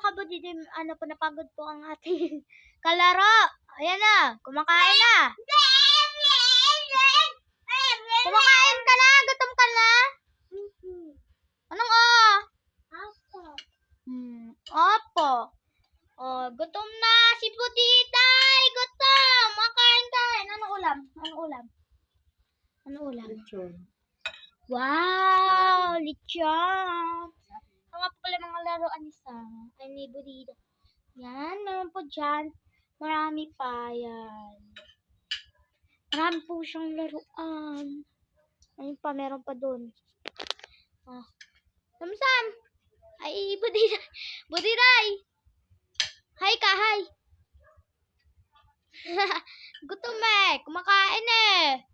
mga kabudidim, ano po, napagod po ang ating kalaro. Ayan na, kumakain na. Kumakain ka na, gutom ka na. Anong oh? Hmm, opo. Oh, gutom na si Buditay. Gutom. Makain kain. Anong ulam? Anong ulam? Anong ulam? Lechon. Wow! Lechon! Ni Budita. Yan, meron po dyan. Marami pa yan. Marami po siyang laruan. Ayun pa, meron pa doon. Oh. Sam Sam! Ay, Budita. Budiray! Hi ka, hi! Gutom eh. Kumakain eh.